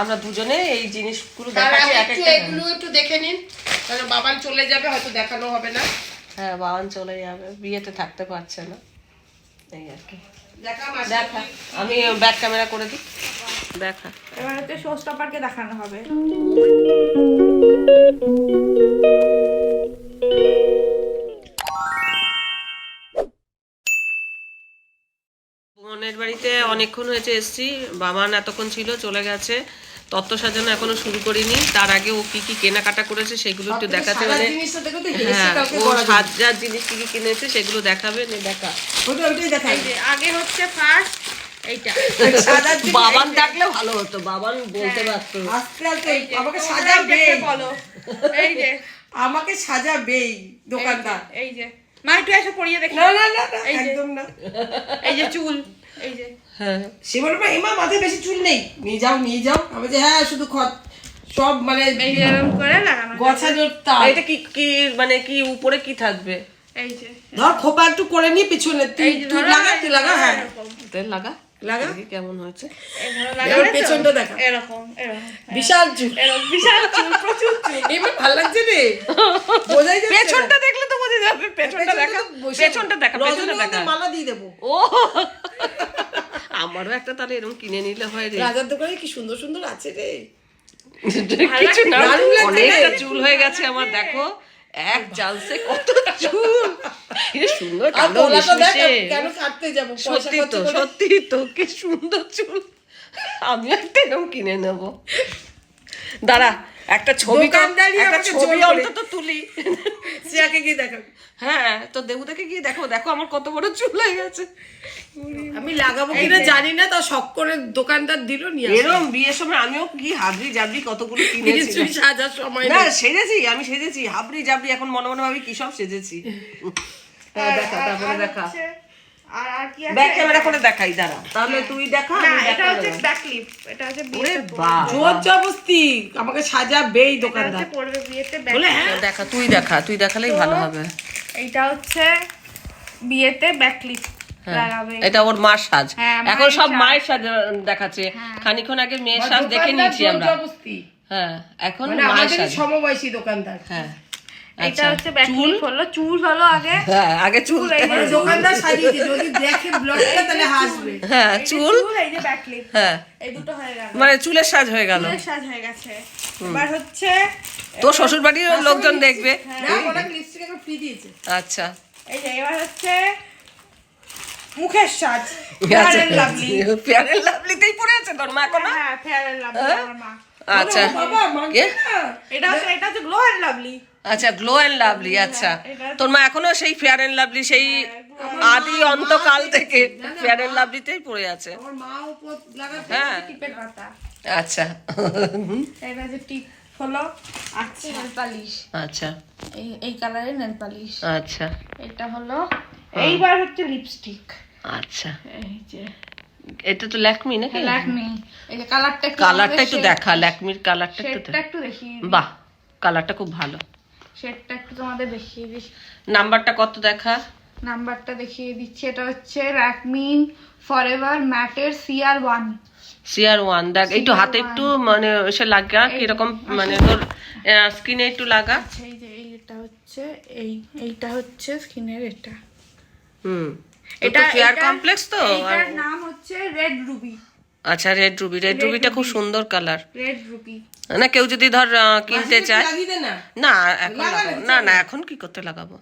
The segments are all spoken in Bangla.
আমরা দুজনে এই জিনিসগুলো দেখাচ্ছি এক একটু একটা এগুলো একটু দেখে নিন। তাহলে বাবান চলে যাবে হয়তো দেখানো হবে না। হ্যাঁ বাবান চলে যাবে বিয়েতে থাকতে পারছে না। এই আর কি। দেখা আমি ব্যাক ক্যামেরা করে দিই। দেখা। এবার হচ্ছে সস্তা পার্কে দেখানো হবে। বোনের বাড়িতে অনেকক্ষণ হয়েছে এসছি বাবান এতক্ষণ ছিল চলে গেছে। তত্ত্ব সাজানো এখনও শুরু করিনি। তার আগে ও কি কি কেনাকাটা করেছে সেগুলো একটু দেখাতে হেসে হ্যাঁ ও সাজার জিনিস কি কি কিনেছে সেগুলো দেখাবে নে দেখা। আগে হচ্ছে ফার্স্ট এইটা। বাবান থাকলে ভালো হতো বাবান বলতে পারতো। আস্তে আস্তে আমাকে তোমরা বলো। এই যে। আমাকে সাজাবেই দোকানদার এই যে মা একটু এসে পড়িয়ে দেখি। না না না না, এই যে। একদম না। এই যে চুল। এই যে। হ্যাঁ। সে বলবে এমা মাথায় বেশি চুল নেই। নিয়ে যাও নিয়ে যাও। আমি যে হ্যাঁ শুধু খত সব মানে এরকম করে লাগানো গছানোর তার। এটা কি কি মানে কি উপরে কি থাকবে? এই যে। ধর খোপা একটু করে নি পিছনে। তুই তুই লাগা তুই লাগা হ্যাঁ। তেল লাগা? লাগা? কেমন হয়েছে। এই ধরো এবার লাগালে তো? পেছনটা দেখা। এরকম এরকম বিশাল চুল। বিশাল চুল প্রচুর চুল। এবার ভালো লাগছে রে। বোঝাই পেছনটা দেখলে যাবে পেছনটা দেখা। পেছনটা দেখা পেছনটা দেখা। মালা দিয়ে দেবো। ও। আমারও একটা তাহলে এরকম কিনে নিলে হয় রে। রাজার দোকানে কি সুন্দর সুন্দর আছে রে। কিছু না? অনেকটা চুল হয়ে গেছে আমার দেখো। এক জালসে কত চুল। কি সুন্দর কালো মিশমিশে। কেন কাটতে যাব? সত্যি তো সত্যি তো কি সুন্দর চুল। আমি একটা এরকম কিনে নেব। দাঁড়া একটা ছবি তো- একটা ছবি। অন্তত তুলি। শ্রেয়াকে গিয়ে দেখাবি। হ্যাঁ তো দেবুদাকে গিয়ে দেখো দেখো আমার কত বড় চুল হয়ে গেছে। আমি লাগাবো কিনা জানি না তা শখ করে দোকানদার দিল নিয়ে। এরম বিয়ের সময় আমিও কি হাবড়ি জাবড়ি কতগুলো কিনেছি। সাজার সময় না সেজেছি আমি সেজেছি হাবড়ি জাবড়ি এখন মনে মনে ভাবি কি সব সেজেছি। হ্যাঁ, দেখা তারপরে দেখা। আর আর কি আছে? ব্যাক ক্যামেরা করে দেখাই দাঁড়া। তাহলে তুই দেখা না আমি এটা হচ্ছে ব্যাক ক্লিপ এটা হচ্ছে বিয়েতে জোর জবস্তি আমাকে সাজাবেই এটা দোকানদার। পড়বে বিয়েতে ব্যাক হ্যাঁ। দেখা তুই দেখা তুই দেখালেই ভালো হবে। এইটা হচ্ছে বিয়েতে হ্যাঁ, লাগাবে। এটা ওর মার সাজ। হ্যাঁ, এখন সব মায়ের সাজ দেখাচ্ছে। খানিক্ষণ আগে মেয়ের সাজ দেখে নিয়েছি আমরা। হ্যাঁ এখন মানে মায়ের সাজ। সমবয়সী দোকানদার। হ্যাঁ। এটা আচ্ছা। হচ্ছে ব্যাক হলো। চুল হলো আগে। হ্যাঁ আগে চুল। মানে দোকানদার সাজিয়েছে যদি দেখে ব্লগটা তাহলে হাসবে। হ্যাঁ চুল? এই যে ব্যাক হ্যাঁ। এই দুটো হয়ে গেল। মানে চুলের সাজ হয়ে গেল। চুলের সাজ হয়ে গেছে। এবার হচ্ছে তোর শ্বশুর বাড়ির লোকজন দেখবে। দিয়েছে। আচ্ছা। এই যে এবার হচ্ছে মুখের সাজ। Fair and lovely. ফেয়ার এন্ড লাভলিতেই পড়ে আছে তোর মা কোনো হ্যাঁ ফেয়ার এন্ড লাভলি আমার মা। আচ্ছা। এটা এটা গ্লো এন্ড লাভলি আচ্ছা গ্লো এন্ড লাভলি আচ্ছা। তোর মা এখনও সেই ফেয়ার এন্ড লাভলি সেই আদি অন্তকাল থেকে ফেয়ার এন্ড লাভলিতেই পড়ে আছে। হ্যাঁ। আচ্ছা। এটা যে টিপ হলো আচ্ছা। নেল পালিশ আচ্ছা। এই এই কালারের নেল পালিশ আচ্ছা। এটা হলো এইবার হচ্ছে লিপস্টিক আচ্ছা। এই যে। এটা তো ল্যাকমি নাকি? ল্যাকমি। এই যে কালারটা কালারটা একটু দেখা ল্যাকমির কালারটা একটু একটু দেখি বাহ কালারটা খুব ভালো। শেডটা একটু তোমাদের দেখিয়ে দিই। নাম্বারটা কত দেখা? নাম্বারটা দেখিয়ে দিচ্ছি। এটা হচ্ছে ল্যাকমি ফরএভার ম্যাটের সিআর ওয়ান সিআর ওয়ান দেখ একটু হাতে একটু মানে সে লাগা কীরকম মানে তোর স্কিনে একটু লাগা। আচ্ছা এই যে এইটা হচ্ছে এই এইটা হচ্ছে স্কিনের এটা। হুম। এটা ফেয়ার কমপ্লেক্স তো? এইটার নাম হচ্ছে রেড রুবি আচ্ছা রেড রুবি রেড রুবিটা খুব সুন্দর কালার রেড রুবি না কেউ যদি ধর কিনতে চায় না। এখন না না। এখন কি করতে লাগাবো?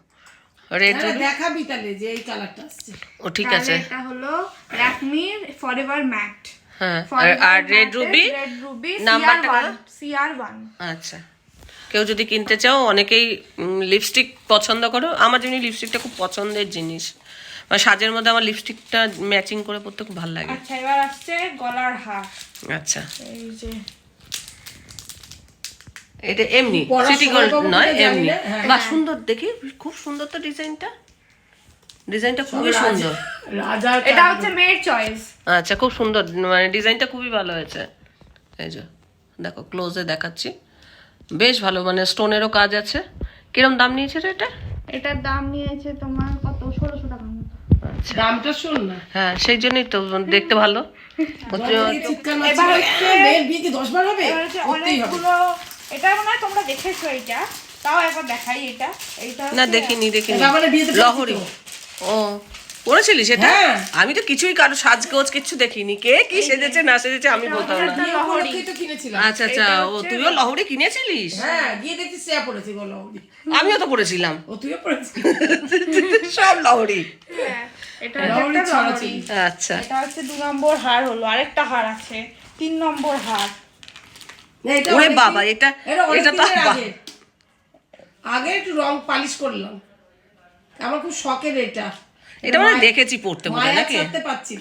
রেড না, দেখাবি তাহলে যে এই কালারটা আসছে। ও ঠিক আছে। এটা হলো ল্যাকমি ফরএভার ম্যাট হ্যাঁ আর- রেড রুবি রেড রুবি নাম্বারটা আচ্ছা। কেউ যদি কিনতে চাও অনেকেই লিপস্টিক পছন্দ করো। আমার যেমনি লিপস্টিকটা খুব পছন্দের জিনিস। মানে সাজের মধ্যে আমার লিপস্টিকটা ম্যাচিং করে পড়তে খুব ভালো লাগে। আচ্ছা এবার আসছে গলার হার। আচ্ছা। এই যে এটা এমনি সিটি গোল্ড নয় এমনি। হ্যাঁ। সুন্দর। দেখি খুব সুন্দর তো ডিজাইনটা ডিজাইনটা খুবই সুন্দর। এটা হচ্ছে মেয়ের চয়েস আচ্ছা খুব সুন্দর। মানে ডিজাইনটা খুবই ভালো হয়েছে। এই যে দেখো ক্লোজে দেখাচ্ছি। বেশ ভালো মানে স্টোনেরও কাজ আছে। কিরম দাম নিয়েছে রে এটা? এটার দাম নিয়েছে তোমার কত? ষোলোশো মতো। আচ্ছা। দামটা শোন না। হ্যাঁ সেই জন্যই তো দেখতে ভালো। হচ্ছে দরজা দিয়ে চিৎকার মারছিল, এবার হচ্ছে- "আহ, মেয়ের বিয়ে কি দশ বার হবে? এবার হচ্ছে করতেই হবে। অনেকগুলো এটা মনে হয় তোমরা দেখেছ এটা তাও একবার দেখাই এটা। এইটা না দেখিনি দেখিনি। পেয়েছি লহরি। ও পড়েছিলিস এটা হ্যাঁ। আমি তো কিছুই কারও সাজগোজ কিছু দেখিনি। কে কি সেজেছে না সেজেছে আমি বলতাম না। আচ্ছা আচ্ছা ও তুইও লহরি কিনেছিলিস? হ্যাঁ গিয়ে পড়েছি গো লহরি। আমিও তো পড়েছিলাম। ও তুইও পড়েছিস সব লহরি। হ্যাঁ, এটা লহরি একটা লহরি। আচ্ছা। এটা হচ্ছে দু নম্বর হার হলো আরেকটা হার আছে তিন নম্বর হার। ওরে বাবা, এটা- এটা তো আগে। আগে একটু রং পালিশ করলাম। আমার খুব শখের এটা। এটা মানে দেখেছি পড়তে বলে মায়া নাকি?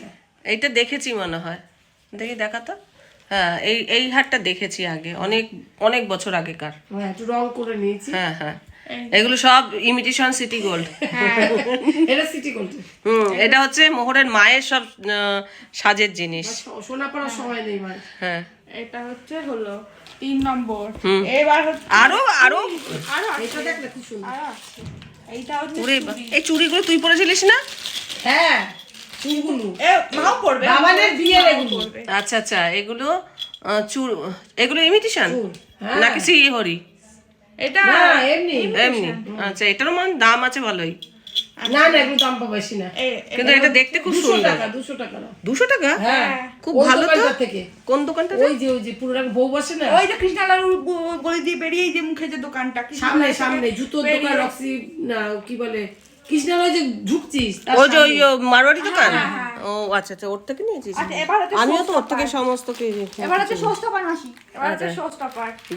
না। এইটা দেখেছি মনে হয়। দেখি দেখা তো। হ্যাঁ এই এই হারটা দেখেছি আগে অনেক অনেক বছর আগেকার। হ্যাঁ একটু রং করে নিয়েছি। হ্যাঁ হ্যাঁ। এগুলো সব ইমিটেশন সিটি গোল্ড এটা সিটি গোল্ড হুম এটা হচ্ছে মোহরের মায়ের সব সাজের জিনিস। সোনা পড়ার সময় নেই মানে। হ্যাঁ। এটা হচ্ছে হলো তিন নম্বর। এবার আরও আরও? আরও এটা দেখলে খুব সুন্দর। ওরে এই চুড়িগুলো তুই পরেছিলিস না? হ্যাঁ আচ্ছা আচ্ছা এগুলো চুর এগুলো ইমিটেশন হ্যাঁ। নাকি সি হরি? এটা এমনি। এমনি আচ্ছা এটারও মান দাম আছে ভালোই। না না দাম বেশি না। কিন্তু এটা দেখতে খুব সুন্দর। টাকা 200 টাকা না দুশো টাকা? হ্যাঁ। খুব ভালো তো? থেকে? কোন দোকানটা ওই যে ওই যে পুরোটা বউ বসে না? ওই যে কৃষ্ণালার গলি দিয়ে বেরিয়ে এই যে মুখে যে দোকানটা সামনে সামনে জুতো জুতোর দোকান রক্সি না কি বলে? কৃষ্ণালয় যে ঢুকছিস ওই যে ওই মারোয়ারি দোকান? হ্যাঁ দোকান ও আচ্ছা আচ্ছা ওর থেকে নিয়েছিস? আচ্ছা, আমিও তো ওর থেকে সমস্ত এবার হচ্ছে মাসি। এবার হচ্ছে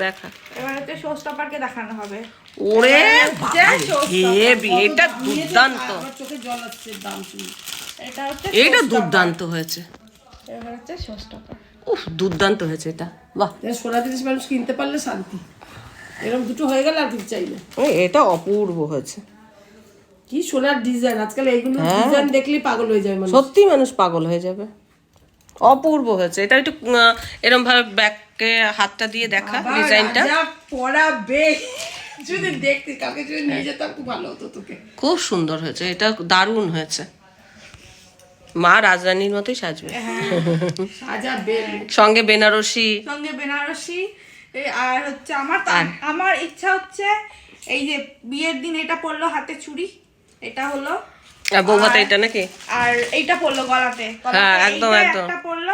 দেখা। এবার হচ্ছে দেখানো হবে। ওরে হেবি এটা দুর্দান্ত। চোখে জল আসছে দাম শুনে। এটা হচ্ছে এটা দুর্দান্ত হয়েছে। এবার হচ্ছে উফ দুর্দান্ত হয়েছে এটা। বাহ। সোনা জিনিস মানুষ কিনতে পারলে শান্তি। এরকম দুটো হয়ে গেলে আর কিছু চাই না। এটা অপূর্ব হয়েছে। কি সোনার ডিজাইন আজকাল এইগুলো হ্যাঁ। ডিজাইন দেখলেই পাগল হয়ে যায় মানুষ। সত্যি মানুষ পাগল হয়ে যাবে। অপূর্ব হয়েছে। এটা একটু এরকম ভাবে ব্যাককে হাতটা দিয়ে দেখা ডিজাইনটা পড়াবে। যদি দেখতে কালকে যদি নিয়ে যেতাম খুব ভালো হতো তোকে। খুব সুন্দর হয়েছে। এটা দারুণ হয়েছে। মা রাজরানীর মতোই সাজবে। সাজাবে। সঙ্গে বেনারসি। সঙ্গে বেনারসি। আর হচ্ছে আমার আমার ইচ্ছা হচ্ছে এই যে বিয়ের দিন এটা পড়ল হাতে চুড়ি। এটা হলো বৌভাতে এটা নাকি? আর এইটা পড়ল গলাতে। হ্যাঁ, একদম, একদম। একটা পড়ল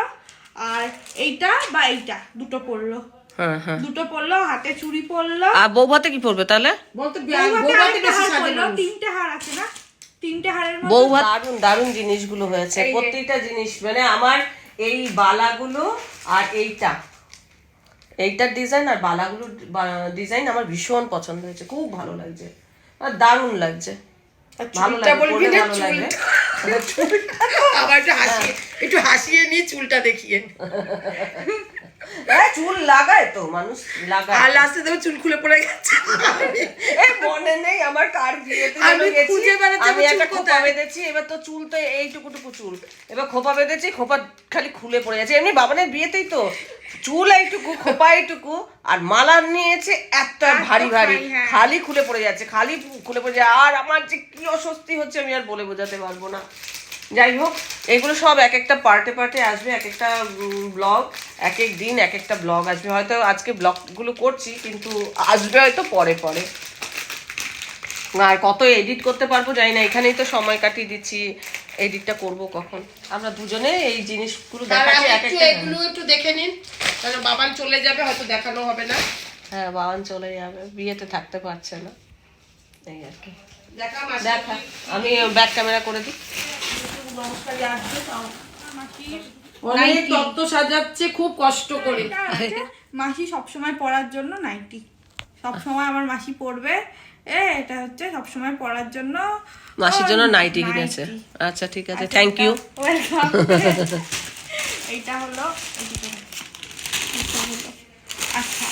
আর এইটা বা এইটা দুটো পড়ল হ্যাঁ হ্যাঁ। দুটো পড়ল হাতে চুড়ি পড়ল আর বৌভাতে কি পড়বে তাহলে? বলতো বৌভাতে বেশি হার সাজে পড়ল মানুষ। তিনটে হার আছে না? তিনটে হারের মধ্যে বৌভাত দারুণ দারুণ জিনিসগুলো হয়েছে। প্রত্যেকটা জিনিস মানে আমার এই বালাগুলো আর এইটা। এইটার ডিজাইন আর বালাগুলো ডিজাইন আমার ভীষণ পছন্দ হয়েছে। খুব ভালো লাগছে। আর দারুণ লাগছে। ভালো আবার একটু হাসিয়ে একটু হাসিয়ে নিয়ে চুলটা দেখিয়ে হ্যাঁ, চুল লাগায় তো মানুষ লাগায়। আর লাস্টে দেখো চুল খুলে পড়ে গেছে। মনে নেই আমার কার বিয়েতে আমি খুঁজে বেড়াচ্ছি আমি একটা খোপা বেঁধেছি এবার তো চুল তো এইটুকুটুকু চুল। এবার খোপা বেঁধেছি খোপা খালি খুলে পড়ে যাচ্ছে এমনি বাবানের বিয়েতেই তো চুল এইটুকু খোপা এইটুকু আর মালা নিয়েছে এত ভারী ভারী। হ্যাঁ। খালি খুলে পড়ে যাচ্ছে খালি খুলে পড়ে যায় আর আমার যে কি অস্বস্তি হচ্ছে আমি আর বলে বোঝাতে পারব না। যাই হোক এগুলো সব এক একটা পার্টে পার্টে আসবে এক একটা ব্লগ এক এক দিন এক একটা ব্লগ আসবে। হয়তো আজকে ব্লগগুলো করছি কিন্তু আসবে হয়তো পরে পরে। আর কত এডিট করতে পারব জানি না এখানেই তো সময় কাটিয়ে দিচ্ছি। এডিটটা করব কখন? আমরা দুজনে এই জিনিসগুলো দেখাচ্ছি এক একটু এগুলো একটু দেখে নিন। কারণ বাবান চলে যাবে হয়তো দেখানো হবে না। হ্যাঁ বাবান চলে যাবে বিয়েতে থাকতে পারছে না। এই আর কি। দেখা দেখা। আমি ব্যাক ক্যামেরা করে দিই। নমস্কারী আসবে অনেক তত্ত্ব সাজাচ্ছে খুব কষ্ট করে। মাসি সবসময় পরার জন্য নাইটি সবসময় আমার মাসি পরবে এ এটা হচ্ছে সবসময় পরার জন্য। মাসির জন্য নাইটি কিনেছে। আচ্ছা ঠিক আছে থ্যাংক ইউ ওয়েলকাম এইটা হলো। এইটা হলো। আচ্ছা।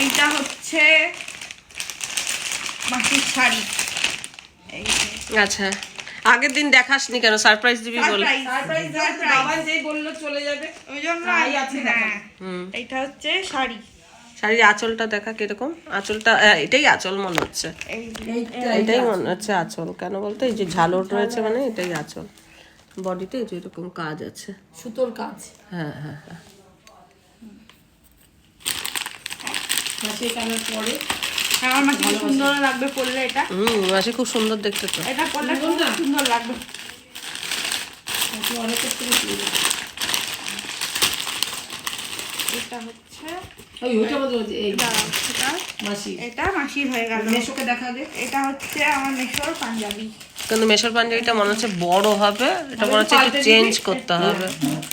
এইটা হচ্ছে মাসির শাড়ি। আচ্ছা। আগের দিন দেখাসনি কেন? সারপ্রাইজ দিবি বল। সারপ্রাইজ। যেই বলল চলে যাবে ওই জন্য তাই আছে হ্যাঁ। এইটা হচ্ছে শাড়ি। শাড়ির আঁচলটা দেখা কীরকম? আঁচলটা এটাই আঁচল মনে হচ্ছে। এটাই মনে হচ্ছে আঁচল। কেন বলতো? এই যে ঝালর রয়েছে মানে এটাই আঁচল। বডিতে এই যে এরকম কাজ আছে। সুতোর কাজ। হ্যাঁ হ্যাঁ হ্যাঁ। কালার পরে। আমার মাকে খুব সুন্দর লাগবে পরলে এটা। হুম মাসি খুব সুন্দর দেখতে তো। এটা পরলে খুব সুন্দর লাগবে। মাসি অনেকের থেকে কিনবে। এটা হচ্ছে ওই ওইটা মধ্যে এই এটা মাসি এটা মাসির হয়ে গেল। মেশোকে দেখা দে এটা হচ্ছে আমার মেশোর পাঞ্জাবি। কিন্তু মেশর পাঞ্জাবিটা মনে হচ্ছে বড় হবে এটা মনে হচ্ছে একটু চেঞ্জ করতে হবে।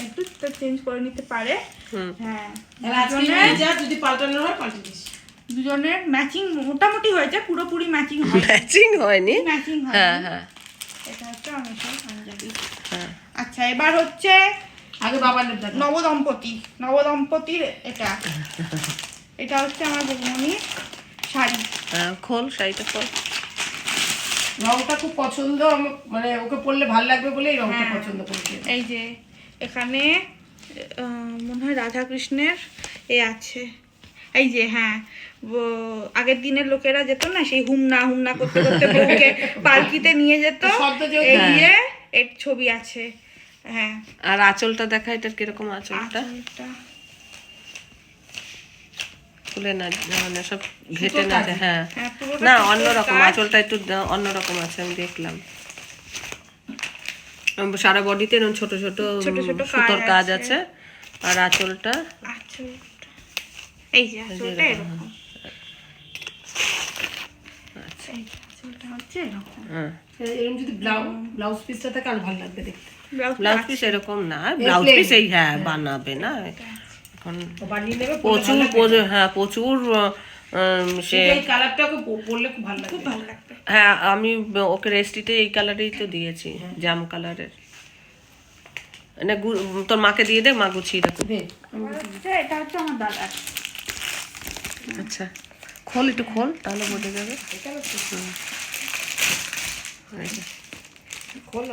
একটু চেঞ্জ করে নিতে পারে। হুম। হ্যাঁ তাহলে আজকে যা যদি পাল্টানোর হয় পাল্টে দিস। দুজনের ম্যাচিং মোটামুটি হয়েছে পুরোপুরি ম্যাচিং হয় ম্যাচিং হয়নি? ম্যাচিং হয় হ্যাঁ হ্যাঁ। এটা হচ্ছে পাঞ্জাবি হ্যাঁ। আচ্ছা এবার হচ্ছে আগে বাবানের দেখা নবদম্পতি। নবদম্পতির এটা। এটা হচ্ছে আমার বৌমনির শাড়ি। হ্যাঁ খোল শাড়িটা খোল। রংটা খুব পছন্দ মানে ওকে পরলে ভালো লাগবে বলে এই রংটা হ্যাঁ। পছন্দ করেছে এই যে এখানে আহ, মনে হয় রাধাকৃষ্ণের এ আছে। এই যে হ্যাঁ আগের দিনের লোকেরা যেত না সেই হুমনা হুমনা করতে করতে বউকে পালকিতে নিয়ে যেত শব্দ এই যে এর ছবি আছে হ্যাঁ। আর আঁচলটা দেখা এটার কীরকম আঁচলটা? আঁচলটা। খুলে না মানে সব ঘেটে না হ্যাঁ। হ্যাঁ না অন্যরকম আঁচলটা একটু অন্যরকম আছে আমি দেখলাম। সারা বডিতে এরকম ছোট ছোট ছোট ছোট সুতোর কাজ আছে। আর আঁচলটা? আঁচলটা এই যে এরকম। আচ্ছা। এরকম। হ্যাঁ। যদি ব্লাউজ ব্লাউজ পিসটা থাকে আর ভালো লাগবে দেখতে। ব্লাউজ পিস এরকম না ব্লাউজ পিস এই হ্যাঁ বানাবে না। এখন ও বানিয়ে নেবে প্রচুর প্রচুর হ্যাঁ প্রচুর সে কালারটা পরলে খুব ভালো লাগবে। ভালো লাগবে। হ্যাঁ আমি ওকে রেস্টিতে এই কালারেই তো দিয়েছি জাম কালারের। মানে গু- তোর মাকে দিয়ে দে মা গুছিয়ে রাখো দে। আমার হচ্ছে এটা হচ্ছে আমার দাদার। আচ্ছা। খোল একটু খোল তাহলে বোঝা যাবে। খোল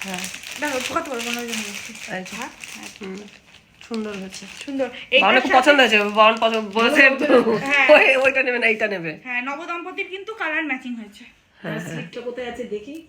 হ্যাঁ। দেখো কত বড় কোনো জন্য এই যে, হুম, সুন্দর হয়েছে। সুন্দর। পছন্দ হয়েছে। বাবন পছন্দ বলেছে হ্যাঁ। ওই- ওইটা নেবে না এইটা নেবে। হ্যাঁ নবদম্পতির কিন্তু কালার ম্যাচিং হয়েছে। স্লিপটা কোথায় আছে দেখি